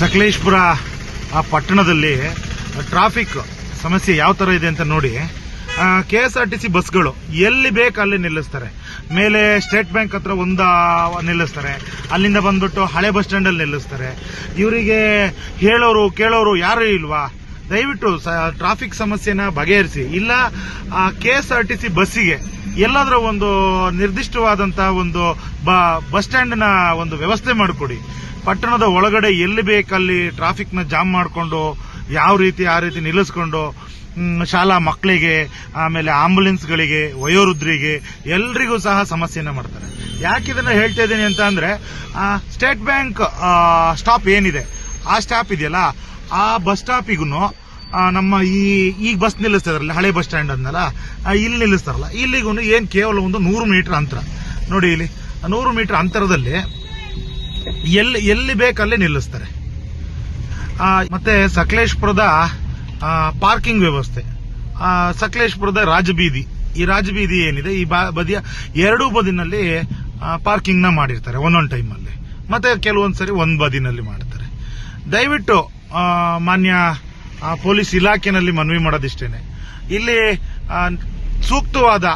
ಸಕಲೇಶ್ಪುರ, ಆ ಪಟ್ಟಣದಲ್ಲಿ ಟ್ರಾಫಿಕ್ ಸಮಸ್ಯೆ ಯಾವ ತರ ಇದೆ ಅಂತ ನೋಡಿ K S R T C ಬಸ್ಗಳು ಎಲ್ಲಿ ಬೇಕು ಅಲ್ಲಿ ನಿಲ್ಲಿಸ್ತಾರೆ. ಮೇಲೆ ಸ್ಟೇಟ್ ಬ್ಯಾಂಕ್ ಹತ್ರ ಒಂದ ನಿಲ್ಲಿಸ್ತಾರೆ, ಅಲ್ಲಿಂದ ಬಂದ್ಬಿಟ್ಟು ಹಳೆ ಬಸ್ ಸ್ಟ್ಯಾಂಡ್ ಅಲ್ಲಿ ನಿಲ್ಲಿಸ್ತಾರೆ. ಇವರಿಗೆ ಹೇಳೋರು, ಕೇಳೋರು ಯಾರು ಇಲ್ವಾ? ದಯವಿಟ್ಟು ಟ್ರಾಫಿಕ್ ಸಮಸ್ಯೆನ ಬಗೆಹರಿಸಿ. ಇಲ್ಲ K S R T C ಬಸ್ಸಿಗೆ ಎಲ್ಲಾದ್ರೂ ಒಂದು ನಿರ್ದಿಷ್ಟವಾದಂತಹ ಒಂದು ಬಸ್ ಸ್ಟ್ಯಾಂಡ್ನ ಒಂದು ವ್ಯವಸ್ಥೆ ಮಾಡಿಕೊಡಿ. ಪಟ್ಟಣದ ಒಳಗಡೆ ಎಲ್ಲಿ ಬೇಕಲ್ಲಿ ಟ್ರಾಫಿಕ್ನ ಜಾಮ್ ಮಾಡಿಕೊಂಡು, ಯಾವ ರೀತಿ ಆ ರೀತಿ ನಿಲ್ಲಿಸ್ಕೊಂಡು ಶಾಲಾ ಮಕ್ಕಳಿಗೆ, ಆಮೇಲೆ ಆಂಬುಲೆನ್ಸ್ಗಳಿಗೆ ವಯೋವೃದ್ಧರಿಗೆ ಎಲ್ರಿಗೂ ಸಹ ಸಮಸ್ಯೆನ ಮಾಡ್ತಾರೆ. ಯಾಕೆ ಇದನ್ನ ಹೇಳ್ತಾ ಇದ್ದೀನಿ ಅಂತ ಅಂದರೆ ಸ್ಟೇಟ್ ಬ್ಯಾಂಕ್ ಸ್ಟಾಪ್ ಏನಿದೆ, ಆ ಸ್ಟಾಪ್ ಇದೆಯಲ್ಲ, ಆ ಬಸ್ ಸ್ಟಾಪಿಗೂ ನಮ್ಮ ಈ ಈ ಬಸ್ ನಿಲ್ಲಿಸ್ತಾರಲ್ಲ ಹಳೆ ಬಸ್ ಸ್ಟ್ಯಾಂಡ್ ಅಂದಲ್ಲ ಇಲ್ಲಿ ನಿಲ್ಲಿಸ್ತಾರಲ್ಲ ಇಲ್ಲಿಗೂ ಏನ್ ಕೇವಲ ಒಂದು ನೂರು ಮೀಟರ್ ಅಂತರ. ನೋಡಿ ಇಲ್ಲಿ ನೂರು ಮೀಟರ್ ಅಂತರದಲ್ಲಿ ಎಲ್ಲಿ ಎಲ್ಲಿ ಬೇಕಲ್ಲೇ ನಿಲ್ಲಿಸ್ತಾರೆ. ಮತ್ತೆ ಸಕಲೇಶ್ಪುರದ ಪಾರ್ಕಿಂಗ್ ವ್ಯವಸ್ಥೆ. ಸಕಲೇಶ್ಪುರದ ರಾಜಬೀದಿ. ಈ ರಾಜಬೀದಿ ಏನಿದೆ, ಈ ಬದಿಯ ಎರಡೂ ಬದಿನಲ್ಲಿ ಪಾರ್ಕಿಂಗ್ನ ಮಾಡಿರ್ತಾರೆ ಒಂದೊಂದು ಟೈಮಲ್ಲಿ ಮತ್ತೆ ಕೆಲವೊಂದ್ಸರಿ ಒಂದ್ ಬದಿನಲ್ಲಿ ಮಾಡ್ತಾರೆ. ದಯವಿಟ್ಟು ಮಾನ್ಯ ಪೊಲೀಸ್ ಇಲಾಖೆನಲ್ಲಿ ಮನವಿ ಮಾಡೋದಿಷ್ಟೇನೆ. ಇಲ್ಲಿ ಸೂಕ್ತವಾದ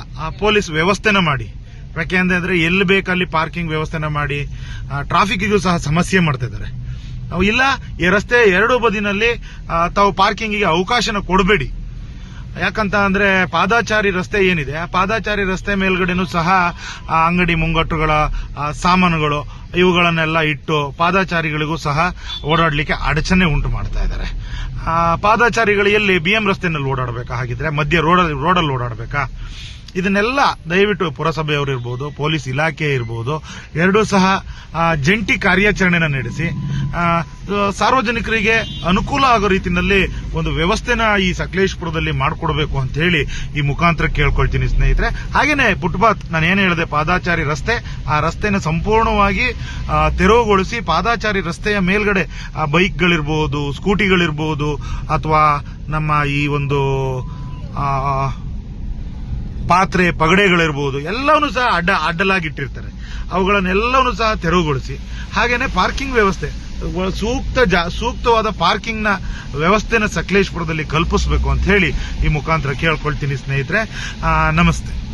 ಪೊಲೀಸ್ ವ್ಯವಸ್ಥೆನ ಮಾಡಿ. ಯಾಕೆಂದ್ರೆ ಎಲ್ಲಿ ಬೇಕಲ್ಲಿ ಪಾರ್ಕಿಂಗ್ ವ್ಯವಸ್ಥೆನ ಮಾಡಿ ಟ್ರಾಫಿಕ್ಗೂ ಸಹ ಸಮಸ್ಯೆ ಮಾಡ್ತಾ ಇದ್ದಾರೆ ಇಲ್ಲ, ಈ ರಸ್ತೆ ಎರಡು ಬದಿನಲ್ಲಿ ತಾವು ಪಾರ್ಕಿಂಗಿಗೆ ಅವಕಾಶನ ಕೊಡಬೇಡಿ. ಯಾಕಂತ ಅಂದ್ರೆ ಪಾದಾಚಾರಿ ರಸ್ತೆ ಏನಿದೆ, ಆ ಪಾದಾಚಾರಿ ರಸ್ತೆ ಮೇಲ್ಗಡೆನೂ ಸಹ, ಆ ಅಂಗಡಿ ಮುಂಗಟ್ಟುಗಳ ಸಾಮಾನುಗಳು, ಇವುಗಳನ್ನೆಲ್ಲ ಇಟ್ಟು ಪಾದಾಚಾರಿಗಳಿಗೂ ಸಹ ಓಡಾಡಲಿಕ್ಕೆ ಅಡಚಣೆ ಉಂಟು ಮಾಡ್ತಾ ಇದ್ದಾರೆ. ಪಾದಾಚಾರಿಗಳು ಎಲ್ಲಿ ಬಿ ಎಂ ರಸ್ತೆನಲ್ಲಿ ಓಡಾಡಬೇಕಾ ಹಾಗಿದ್ರೆ ಮಧ್ಯ ರೋಡ್ ರೋಡಲ್ಲಿ ಓಡಾಡಬೇಕಾ? ಇದನ್ನೆಲ್ಲ ದಯವಿಟ್ಟು ಪುರಸಭೆಯವರು ಇರ್ಬೋದು, ಪೊಲೀಸ್ ಇಲಾಖೆ ಇರ್ಬೋದು, ಎರಡೂ ಸಹ ಜಂಟಿ ಕಾರ್ಯಾಚರಣೆನ ನಡೆಸಿ ಸಾರ್ವಜನಿಕರಿಗೆ ಅನುಕೂಲ ಆಗೋ ರೀತಿಯಲ್ಲಿ ಒಂದು ವ್ಯವಸ್ಥೆನ ಈ ಸಕಲೇಶ್ಪುರದಲ್ಲಿ ಮಾಡಿಕೊಡ್ಬೇಕು ಅಂತ ಹೇಳಿ ಈ ಮುಖಾಂತರ ಕೇಳ್ಕೊಳ್ತೀನಿ ಸ್ನೇಹಿತರೆ. ಹಾಗೇನೆ ಫುಟ್ಪಾತ್ ನಾನು ಏನು ಹೇಳಿದೆ, ಪಾದಾಚಾರಿ ರಸ್ತೆ, ಆ ರಸ್ತೆನ ಸಂಪೂರ್ಣವಾಗಿ ತೆರವುಗೊಳಿಸಿ ಪಾದಾಚಾರಿ ರಸ್ತೆಯ ಮೇಲ್ಗಡೆ ಬೈಕ್ಗಳಿರ್ಬೋದು, ಸ್ಕೂಟಿಗಳಿರ್ಬೋದು, ಅಥವಾ ನಮ್ಮ ಈ ಒಂದು ಪಾತ್ರೆ ಪಗಡೆಗಳಿರ್ಬೋದು, ಎಲ್ಲವನ್ನೂ ಸಹ ಅಡ್ಡ, ಅಡ್ಡಲಾಗಿಟ್ಟಿರ್ತಾರೆ. ಅವುಗಳನ್ನೆಲ್ಲವನ್ನು ಸಹ ತೆರವುಗೊಳಿಸಿ. ಹಾಗೇನೆ ಪಾರ್ಕಿಂಗ್ ವ್ಯವಸ್ಥೆ. ಸೂಕ್ತ ಜಾ- ಸೂಕ್ತವಾದ ಪಾರ್ಕಿಂಗ್ನ ವ್ಯವಸ್ಥೆನ ಸಕಲೇಶ್ಪುರದಲ್ಲಿ ಕಲ್ಪಿಸಬೇಕು ಅಂತ ಹೇಳಿ ಈ ಮುಖಾಂತರ ಕೇಳ್ಕೊಳ್ತೀನಿ ಸ್ನೇಹಿತರೆ. ನಮಸ್ತೆ.